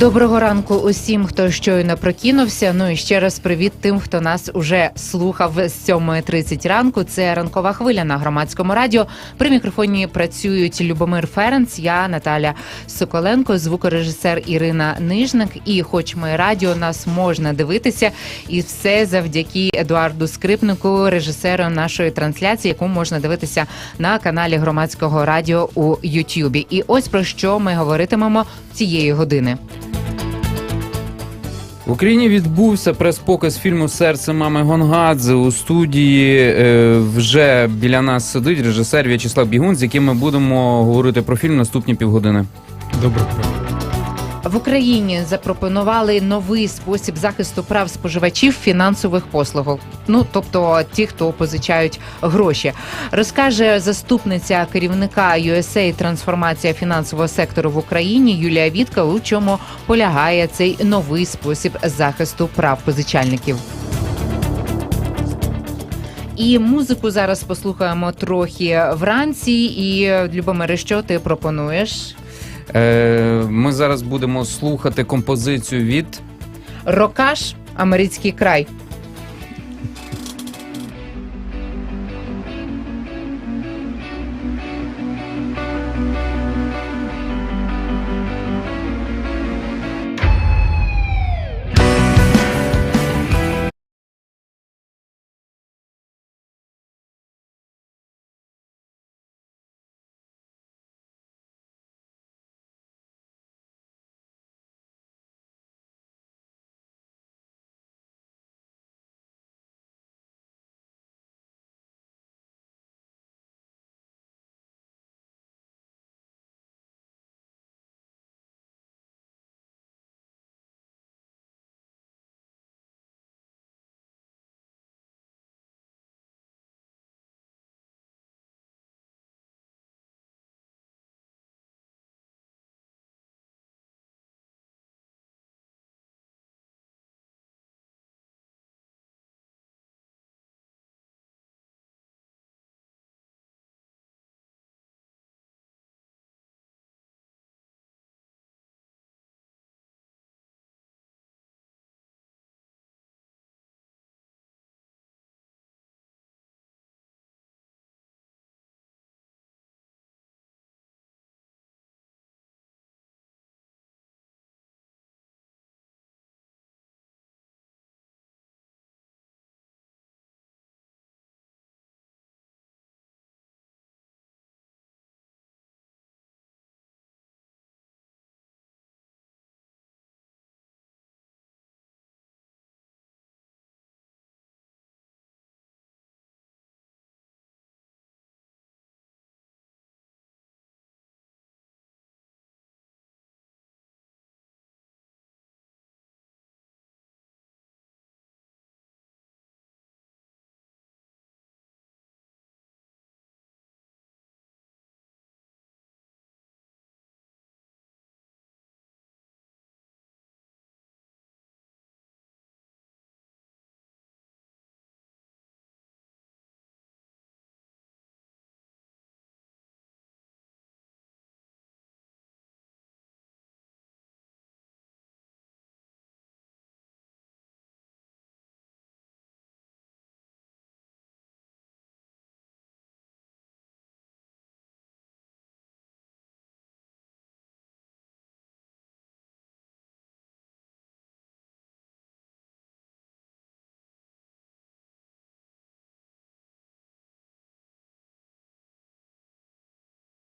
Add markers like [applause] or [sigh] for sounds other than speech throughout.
Доброго ранку усім, хто щойно прокинувся. Ну і ще раз привіт тим, хто нас уже слухав з 7.30 ранку. Це ранкова хвиля на громадському радіо. При мікрофоні працюють Любомир Ференц, я Наталя Соколенко, звукорежисер Ірина Нижник. І, хоч ми радіо, нас можна дивитися, і все завдяки Едуарду Скрипнику, режисеру нашої трансляції, яку можна дивитися на каналі громадського радіо у Ютюбі. І ось про що ми говоритимемо цієї години. В Україні відбувся прес-показ фільму Серце мами Гонгадзе у студії. е, Вже біля нас сидить режисер В'ячеслав Бігун, з яким ми будемо говорити про фільм наступні півгодини. Ранку. В Україні запропонували новий спосіб захисту прав споживачів фінансових послуг. Ну тобто ті, хто позичають гроші, розкаже заступниця керівника USA трансформація фінансового сектору в Україні Юлія Вітка. У чому полягає цей новий спосіб захисту прав позичальників. І музику зараз послухаємо трохи вранці. І Любомире, що ти пропонуєш? Е, Ми зараз будемо слухати композицію від Рокаш, Америцький край.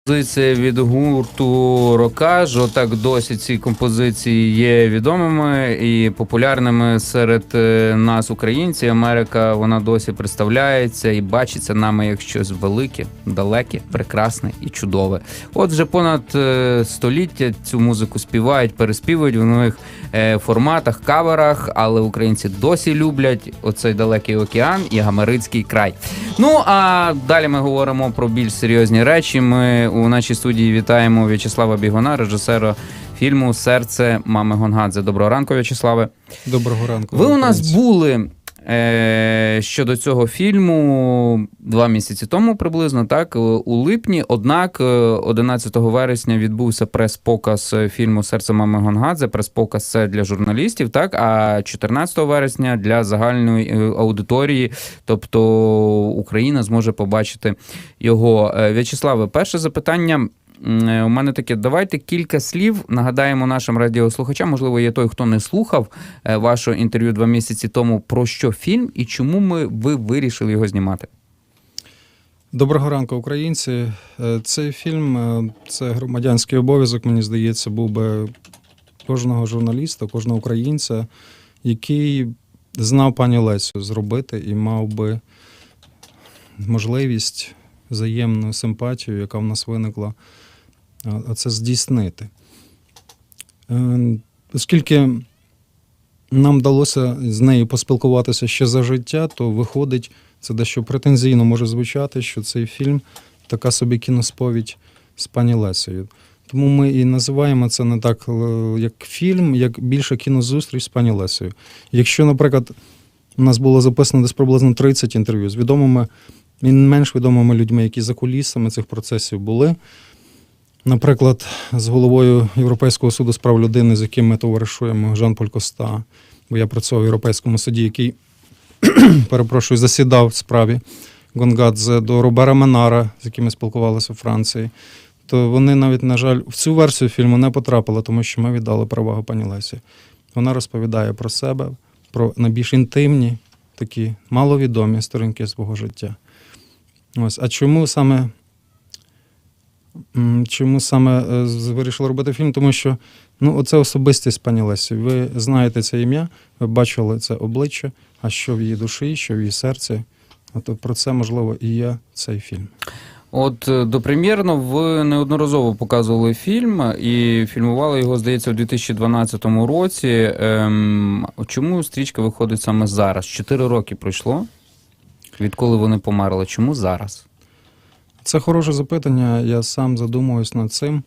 Композиція від гурту Рокаж. Отак досі ці композиції є відомими і популярними серед е, нас, українців. Америка вона досі представляється і бачиться нами як щось велике, далеке, прекрасне і чудове. От вже понад е, століття цю музику співають, переспівують в нових е, форматах, каверах, але українці досі люблять оцей далекий океан і Гамарицький край. Ну а далі ми говоримо про більш серйозні речі. Ми у нашій студії вітаємо В'ячеслава Бігуна, режисера фільму Серце мами Гонгадзе. Доброго ранку, В'ячеславе. Доброго ранку. Ви у нас були е, щодо цього фільму два місяці тому приблизно, так, е, у липні. Однак, е, 11 вересня відбувся прес-показ е, фільму Серце мами Гонгадзе. Прес-показ це для журналістів, так, а 14 вересня для загальної е, аудиторії, тобто Україна зможе побачити його. Е, В'ячеславе, перше запитання. Е, У мене таке, давайте кілька слів нагадаємо нашим радіослухачам. Можливо, є той, хто не слухав е, вашого інтерв'ю два місяці тому. Про що фільм і чому ми ви вирішили його знімати? Доброго ранку, українці. Е, Цей фільм це громадянський обов'язок, мені здається, був би кожного журналіста, кожного українця, який знав пані Лесю зробити і мав би можливість взаємну симпатію, яка в нас виникла, це здійснити. Е, Оскільки нам вдалося з нею поспілкуватися ще за життя, то виходить, це дещо претензійно може звучати, що цей фільм така собі кіносповідь з пані Лесею. Тому ми і називаємо це не так е, як фільм, як більше кінозустріч з пані Лесею. Якщо, наприклад, у нас було записано десь приблизно 30 інтерв'ю з відомими і менш відомими людьми, які за кулісами цих процесів були. Наприклад, з головою Європейського суду з прав людини, з яким ми товаришуємо, Жан Поль Коста, бо я працював в Європейському суді, який, [clears throat] перепрошую, засідав в справі Гонгадзе, до Робера Менара, з яким ми спілкувалися у Франції. То вони навіть, на жаль, в цю версію фільму не потрапили, тому що ми віддали перевагу пані Лесі. Вона розповідає про себе, про найбільш інтимні, такі маловідомі сторінки свого життя. Ось. А чому саме, чому саме е, вирішили робити фільм? Тому що ну, оце особистість пані Лесі. Ви знаєте це ім'я, ви бачили це обличчя, а що в її душі, що в її серці. От про це, можливо, і є цей фільм. От е, допрем'єрно ви неодноразово показували фільм і фільмували його, здається, у 2012 році. Ем, чому стрічка виходить саме зараз? Чотири роки пройшло, відколи вони померли. Чому зараз? Це хороше запитання. Я сам задумуюсь над цим.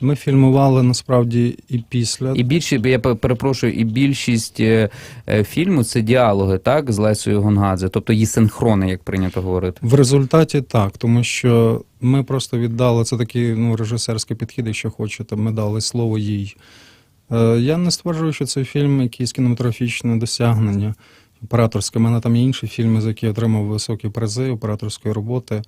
Ми фільмували насправді і після. І більше, я перепрошую, і більшість е, е, фільму це діалоги, так, з Лесою Гонгадзе, тобто її синхрони, як прийнято говорити. В результаті так, тому що ми просто віддали це такий ну, режисерський підхід, якщо хочете. Ми дали слово їй. Е, я не стверджую, що цей фільм якийсь кінематографічне досягнення операторське. У мене там є інші фільми, за які я отримав високі призи операторської роботи,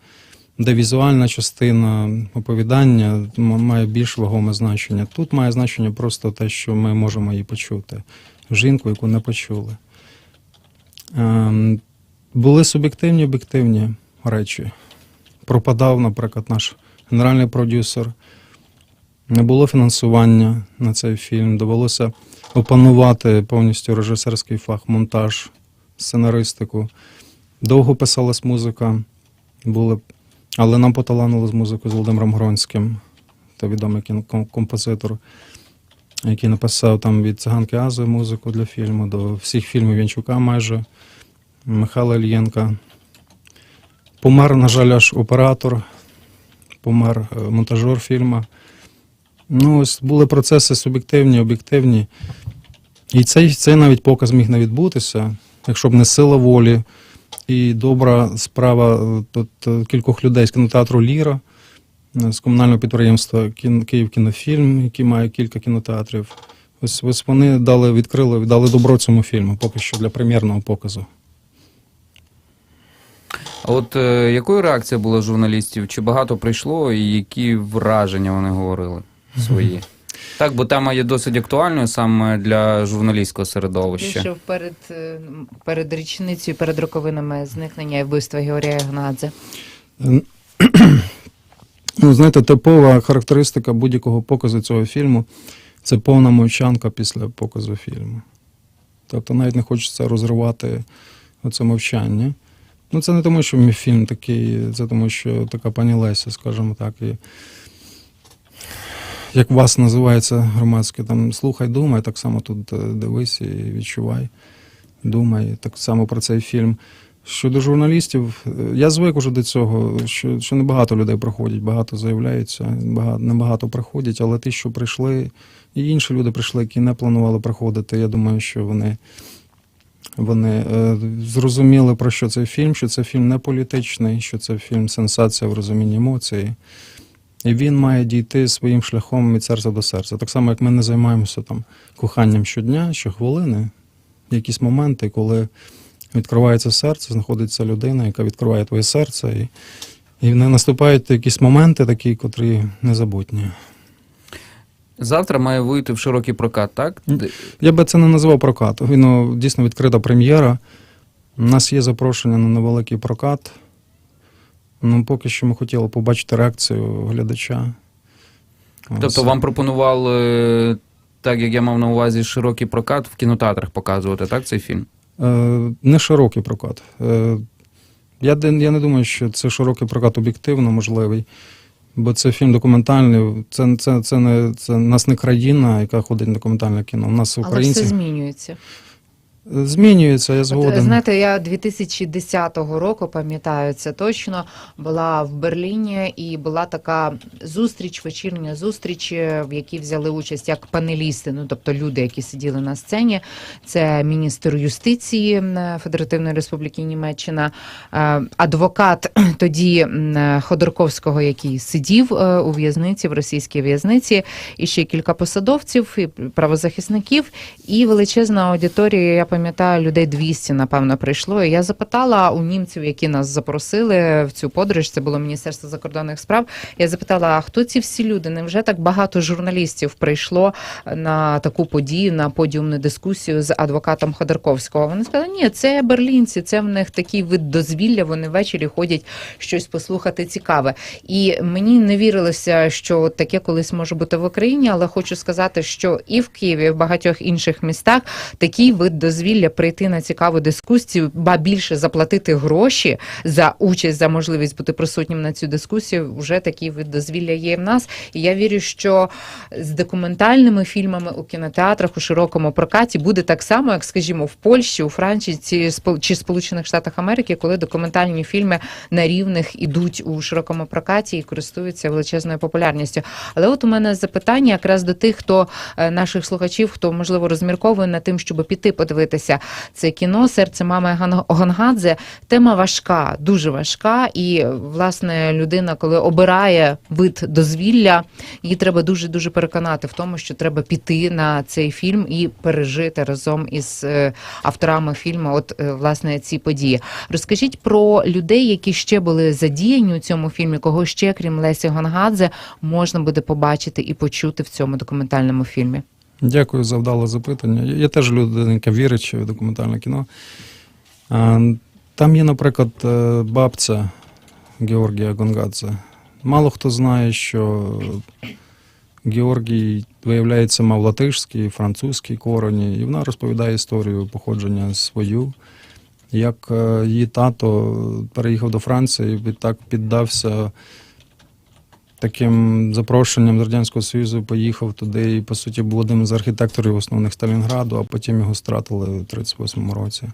де візуальна частина оповідання має більш вагоме значення. Тут має значення просто те, що ми можемо її почути. Жінку, яку не почули. Ем, були суб'єктивні, об'єктивні речі. Пропадав, наприклад, наш генеральний продюсер. Не було фінансування на цей фільм. Довелося опанувати повністю режисерський фах, монтаж, сценаристику. Довго писалась музика, були, але нам поталанило з музикою з Володимиром Гронським, то відомий композитор, який написав там від циганки Ази музику для фільму, до всіх фільмів Янчука майже. Михайла Ільєнка. Помер, на жаль, аж оператор, помер е, монтажер фільму. Ну, ось були процеси суб'єктивні, об'єктивні. І цей, цей навіть показ міг не відбутися, якщо б не сила волі і добра справа е, тут е, кількох людей з кінотеатру Ліра, е, з комунального підприємства «Кін- Київ кінофільм, який має кілька кінотеатрів. Ось, ось вони дали, відкрили, дали добро цьому фільму, поки що для прем'єрного показу. А от е, якою реакція була журналістів? Чи багато прийшло, і які враження вони говорили свої? Так, бо тема є досить актуальною саме для журналістського середовища. Що перед, е, перед річницею, перед роковинами зникнення і вбивства Георгія Гнадзе. [clears throat] Ну, знаєте, типова характеристика будь-якого показу цього фільму це повна мовчанка після показу фільму. Тобто навіть не хочеться розривати оце мовчання. Ну, це не тому, що мій фільм такий, це тому, що така пані Леся, скажімо так, і як вас називається громадське, там слухай, думай, так само тут е, дивись і відчувай, думай, так само про цей фільм. Щодо журналістів, е, я звик уже до цього, що, що небагато людей приходять, багато заявляються, багато, небагато приходять, але ті, що прийшли, і інші люди прийшли, які не планували приходити, я думаю, що вони Вони е, зрозуміли про що цей фільм, що це фільм не політичний, що це фільм сенсація в розумінні емоції. І він має дійти своїм шляхом від серця до серця. Так само, як ми не займаємося там коханням щодня, щохвилини, якісь моменти, коли відкривається серце, знаходиться людина, яка відкриває твоє серце, і, і не наступають якісь моменти такі, котрі незабутні. Завтра має вийти в широкий прокат, так? Я би це не назвав прокатом. Він дійсно відкрита прем'єра. У нас є запрошення на невеликий прокат. Ну, поки що ми хотіли побачити реакцію глядача. Ось. Тобто вам пропонували, так як я мав на увазі, широкий прокат в кінотеатрах показувати, так, цей фільм? Е, не широкий прокат. Е, я, я не думаю, що це широкий прокат об'єктивно можливий, бо це фільм документальний. Це, це, це, не, це у нас не країна, яка ходить на документальне кіно. У нас Але українці все змінюється. Змінюється, я От, згоден. знаєте, я 2010 року пам'ятаю це точно. Була в Берліні і була така зустріч, вечірня зустріч, е, в якій взяли участь як панелісти, ну тобто люди, які сиділи на сцені. Це міністр юстиції Федеративної Республіки Німеччина, е, адвокат [clears throat] тоді Ходорковського, який сидів е, у в'язниці в російській в'язниці, і ще кілька посадовців, і правозахисників, і величезна аудиторія. Пам'ятаю, людей 200, напевно, прийшло. І я запитала у німців, які нас запросили в цю подорож. Це було Міністерство закордонних справ. Я запитала, а хто ці всі люди? Невже так багато журналістів прийшло на таку подію, на подіумну дискусію з адвокатом Ходорковського? Вони сказали, ні, це берлінці, це в них такий вид дозвілля. Вони ввечері ходять щось послухати цікаве. І мені не вірилося, що таке колись може бути в Україні, але хочу сказати, що і в Києві, і в багатьох інших містах такий вид дозвілля прийти на цікаву дискусію, ба більше заплатити гроші за участь, за можливість бути присутнім на цю дискусію. Вже такий вид дозвілля є в нас. І я вірю, що з документальними фільмами у кінотеатрах у широкому прокаті буде так само, як, скажімо, в Польщі, у Франції чи Сполучених Штатах Америки, коли документальні фільми на рівних ідуть у широкому прокаті і користуються величезною популярністю. Але от у мене запитання якраз до тих, хто е, наших слухачів, хто можливо розмірковує над тим, щоб піти подивитися це кіно Серце мами Гонгадзе. Тема важка, дуже важка. І власне людина, коли обирає вид дозвілля, її треба дуже дуже переконати в тому, що треба піти на цей фільм і пережити разом із е, авторами фільму. От е, власне ці події. Розкажіть про людей, які ще були задіяні у цьому фільмі, кого ще, крім Лесі Гонгадзе, можна буде побачити і почути в цьому документальному фільмі. Дякую за вдале запитання. Я, теж людина, яка вірить в документальне кіно. Там є, наприклад, е, бабця Георгія Гонгадзе. Мало хто знає, що Георгій, виявляється, мав латишський, французький корені, і вона розповідає історію походження свою, як е, її тато переїхав до Франції і відтак піддався таким запрошенням з Радянського Союзу, поїхав туди і, по суті, був одним з архітекторів основних Сталінграду, а потім його стратили у 38-му році.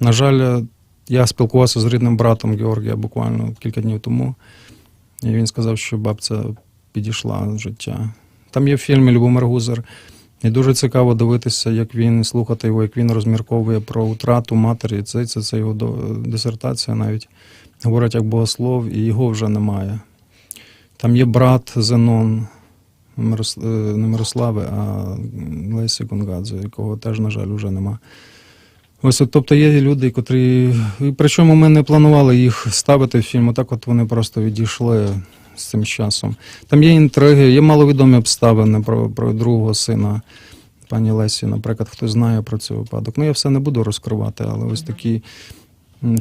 На жаль, я спілкувався з рідним братом Георгія буквально кілька днів тому, і він сказав, що бабця підійшла з життя. Там є в фільмі Любомир Гузар. І дуже цікаво дивитися, як він слухати його, як він розмірковує про втрату матері. Це, це, це його дисертація навіть. Говорить як богослов, і його вже немає. Там є брат Зенон, е, не Мирослави, а Лесі Гонгадзе, якого теж, на жаль, вже нема. Ось, от, тобто є люди, котрі. і Причому ми не планували їх ставити в фільм, отак от вони просто відійшли з цим часом. Там є інтриги, є маловідомі обставини про, про другого сина пані Лесі, наприклад, хтось знає про цей випадок. Ну, я все не буду розкривати, але ось такі,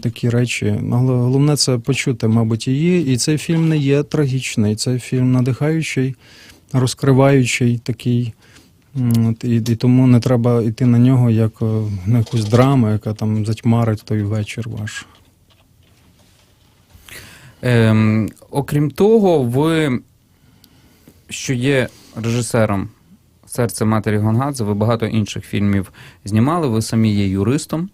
такі речі. Гол- Головне це почути, мабуть, її. І цей фільм не є трагічний, цей фільм надихаючий, розкриваючий такий. От, і, і тому не треба йти на нього як е, на якусь драму, яка там затьмарить той вечір ваш. Ем, окрім того, ви, що є режисером серце матері Гонгадзе, ви багато інших фільмів знімали. Ви самі є юристом.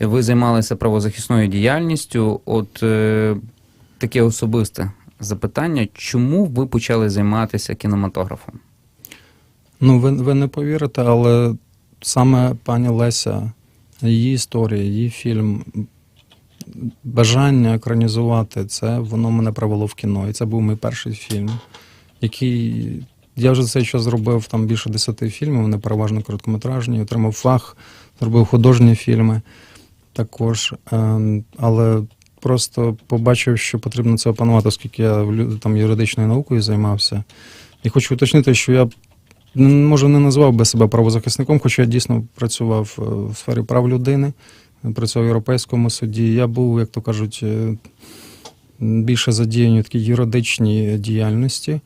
Ви займалися правозахисною діяльністю. От е, таке особисте запитання: чому ви почали займатися кінематографом? Ну, ви, ви не повірите, але саме пані Леся її історія, її фільм, бажання екранізувати це, воно мене привело в кіно. І це був мій перший фільм, який я вже цей час зробив там більше десяти фільмів, вони переважно короткометражні, отримав фах, зробив художні фільми також. Ем, Але просто побачив, що потрібно це опанувати, оскільки я там юридичною наукою займався. І хочу уточнити, що я може не назвав би себе правозахисником, хоча я дійсно працював е, в сфері прав людини, працював в Європейському суді. Я був, як то кажуть, е, більше задіяний в такій юридичній діяльності.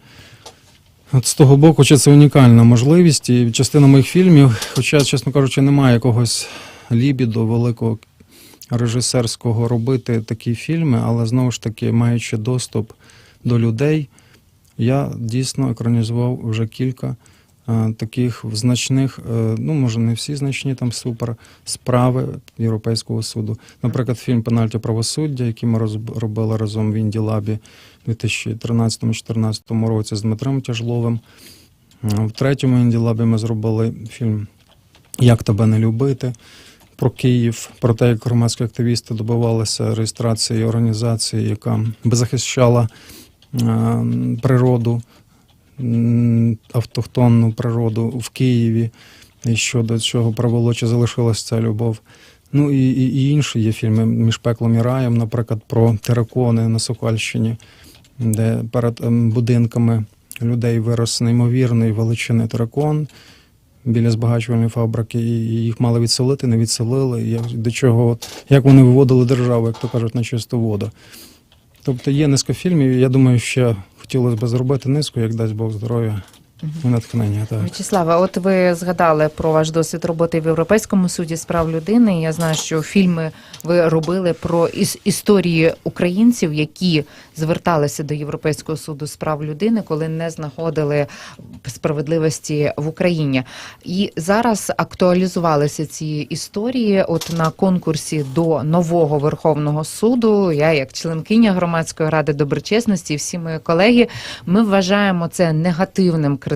От з того боку, чи це унікальна можливість, і частина моїх фільмів, хоча, чесно кажучи, немає якогось лібіду великого режисерського робити такі фільми, але знову ж таки, маючи доступ до людей, я дійсно екранізував вже кілька е, таких значних, е, ну може не всі значні там супер справи Європейського суду. Наприклад, фільм Пенальті правосуддя, який ми робили разом в Інді Лабі у 2013-2014 році з Дмитром Тяжловим. Е, В третьому Інді Лабі ми зробили фільм Як тебе не любити про Київ, про те, як громадські активісти добивалися реєстрації організації, яка би захищала е, природу, автохтонну природу в Києві, і що до чого привело, чи залишилась ця любов. Ну і, і, і інші є фільми між пеклом і раєм, наприклад, про теракони на Сокальщині, де перед ем, будинками людей вирос неймовірний величини теракон біля збагачувальної фабрики, і їх мали відселити, не відселили. Як, до чого, як вони виводили державу, як то кажуть, на чисту воду. Тобто є низка фільмів, я думаю, ще хотілося б зробити низку, як дасть Бог здоров'я натхнення. Так. Вячеслава, от ви згадали про ваш досвід роботи в Європейському суді з прав людини. Я знаю, що фільми ви робили про іс- історії українців, які зверталися до Європейського суду з прав людини, коли не знаходили справедливості в Україні. І зараз актуалізувалися ці історії. От на конкурсі до нового Верховного суду. Я, як членкиня громадської ради доброчесності, всі мої колеги, ми вважаємо це негативним критерієм,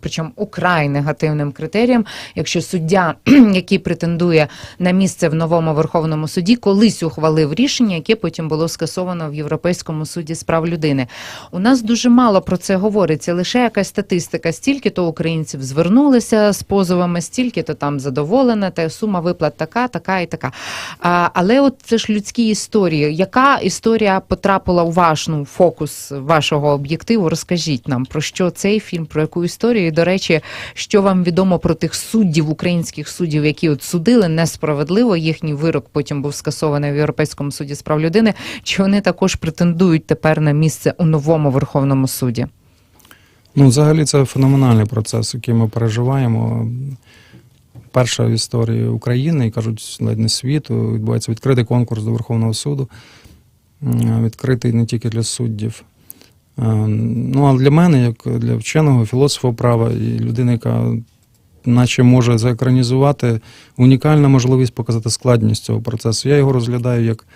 причому украй негативним критерієм, якщо суддя, [clears throat] який претендує на місце в новому Верховному суді, колись ухвалив рішення, яке потім було скасовано в Європейському суді з прав людини. У нас дуже мало про це говориться. Лише якась статистика. Стільки то українців звернулися з позовами, стільки то там задоволена, та сума виплат така, така і така. А, але от це ж людські історії. Яка історія потрапила у ваш ну, фокус вашого об'єктиву? Розкажіть нам про що цей фільм, про яку історію? І, до речі, що вам відомо про тих суддів, українських суддів, які от судили несправедливо. Їхній вирок потім був скасований в Європейському суді з прав людини. Чи вони також претендують тепер на місце у новому Верховному суді? Ну, взагалі, це феноменальний процес, який ми переживаємо. Перша в історії України, і кажуть, ледь не світу, відбувається відкритий конкурс до Верховного суду, відкритий не тільки для суддів. Е, Ну, а для мене, як для вченого, філософа права і людини, яка наче може заекранізувати, унікальна можливість показати складність цього процесу. Я його розглядаю як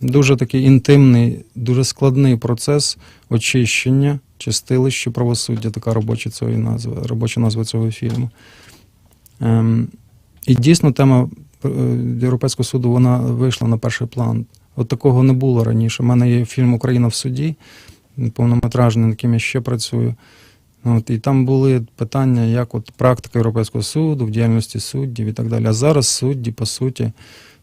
дуже такий інтимний, дуже складний процес очищення чистилище правосуддя, така робоча цієї назви, робоча назва цього фільму. Ем, і дійсно тема е, Європейського суду вона вийшла на перший план. От такого не було раніше. У мене є фільм Україна в суді, повнометражний, над яким я ще працюю. От, і там були питання, як от практика Європейського суду, в діяльності суддів і так далі. А зараз судді, по суті,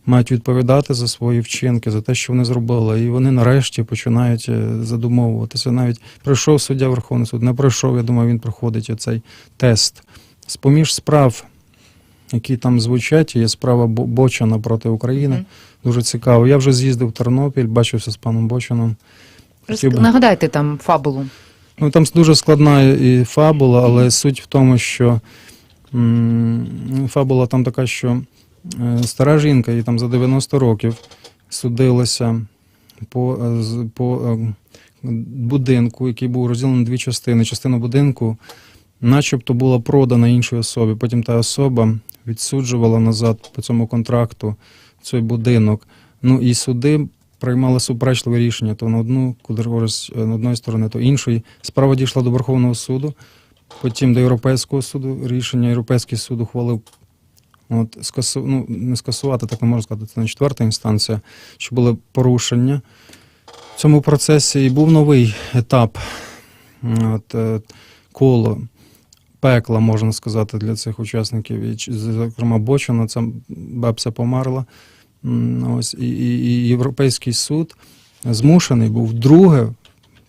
мають відповідати за свої вчинки, за те, що вони зробили. І вони нарешті починають е, задумовуватися. Навіть пройшов суддя Верховний суд, не пройшов, я думаю, він проходить оцей тест. З-поміж справ, які там звучать, є справа Бо- Бочана проти України. Дуже цікаво. Я вже з'їздив в Тернопіль, бачився з паном Бочаном. Хотів би- Нагадайте там фабулу. Ну, там дуже складна і фабула, але суть в тому, що м, фабула там така, що е, стара жінка, їй там за 90 років судилася по, е, з- по е, будинку, який був розділений на дві частини. Частина будинку начебто була продана іншій особі. Потім та особа відсуджувала назад по цьому контракту цей будинок. Ну і суди приймали суперечливе рішення то на одну користь е, на одної сторони, то іншої. Справа дійшла до Верховного суду, потім до Європейського суду рішення. Європейський суд ухвалив От скасу, ну, не скасувати, так не можна сказати, це не четверта інстанція, що були порушення в цьому процесі, і був новий етап, от, е, коло пекла, можна сказати, для цих учасників. І, зокрема, Бочина, ця бабця померла. Ось, і, і, Європейський суд змушений був друге,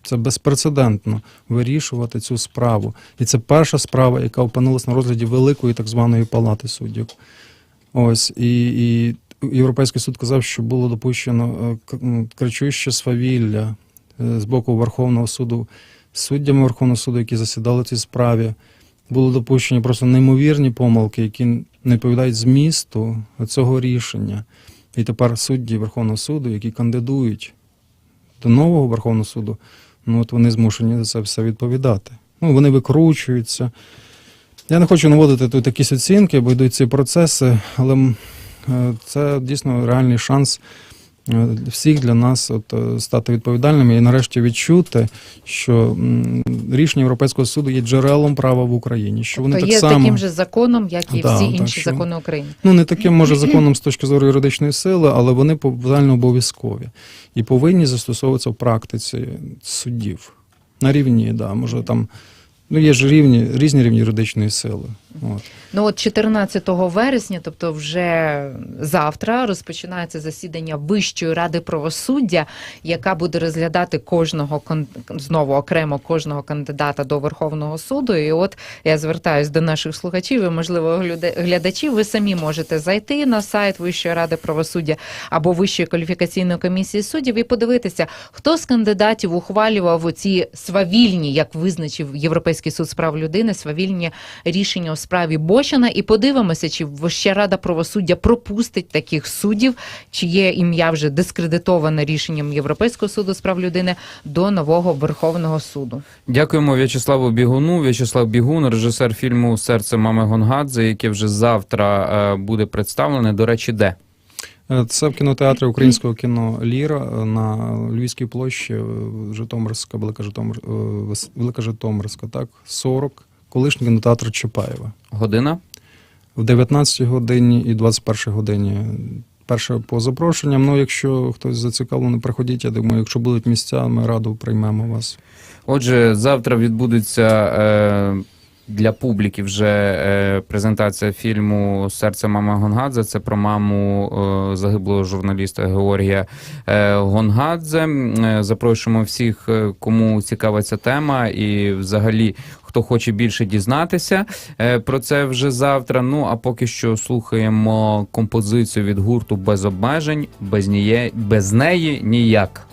це безпрецедентно, вирішувати цю справу. І це перша справа, яка опинилась на розгляді Великої так званої палати суддів. Ось, і, і Європейський суд казав, що було допущено е, кричуще свавілля е, з боку Верховного суду суддями Верховного суду, які засідали в цій справі. Були допущені просто неймовірні помилки, які не відповідають змісту цього рішення. І тепер судді Верховного суду, які кандидують до нового Верховного суду, ну от вони змушені за це все відповідати. Ну, вони викручуються. Я не хочу наводити тут якісь оцінки, бо йдуть ці процеси, але е, це дійсно реальний шанс всіх для нас от, е, стати відповідальними і нарешті відчути, що рішення Європейського суду є джерелом права в Україні. Що вони Тобто так є само таким же законом, як і Да, всі так інші що- закони України. ну не таким може законом з точки зору юридичної сили, але вони загально обов'язкові і повинні застосовуватися в практиці суддів на рівні, да, може там. Ну, є ж рівні, різні рівні юридичної сили. От. Ну от 14 вересня, тобто вже завтра, розпочинається засідання Вищої ради правосуддя, яка буде розглядати кожного знову окремо кожного кандидата до Верховного суду. І от я звертаюсь до наших слухачів і, можливо, глядачів. Ви самі можете зайти на сайт Вищої ради правосуддя або Вищої кваліфікаційної комісії суддів і подивитися, хто з кандидатів ухвалював оці свавільні, як визначив Європейський суд з прав людини, свавільні рішення справі Бощина. І подивимося, чи Вища рада правосуддя пропустить таких суддів, чиє ім'я вже дискредитоване рішенням Європейського суду з прав людини до нового Верховного суду. Дякуємо В'ячеславу Бігуну. В'ячеслав Бігун, режисер фільму Серце мами Гонгадзе, яке вже завтра е, буде представлене. До речі, де? Е, Це в кінотеатрі українського кіно Ліра на Львівській площі, е, Житомирська, Велика, Житомир, Велика Житомирська, так, 40, колишній кінотеатр Чапаєва. Година? В 19 годині і 21 годині. Перше по запрошенням. Ну, якщо хтось зацікавлений, приходіть. Я думаю, якщо будуть місця, ми радо приймемо вас. Отже, завтра відбудеться е, для публіки вже е, презентація фільму Серце мами Гонгадзе. Це про маму е, загиблого журналіста Георгія е, Гонгадзе. Запрошуємо всіх, кому цікава ця тема, і взагалі. Хто хоче більше дізнатися про це вже завтра. Ну а поки що слухаємо композицію від гурту без обмежень, без, ніє, без неї ніяк.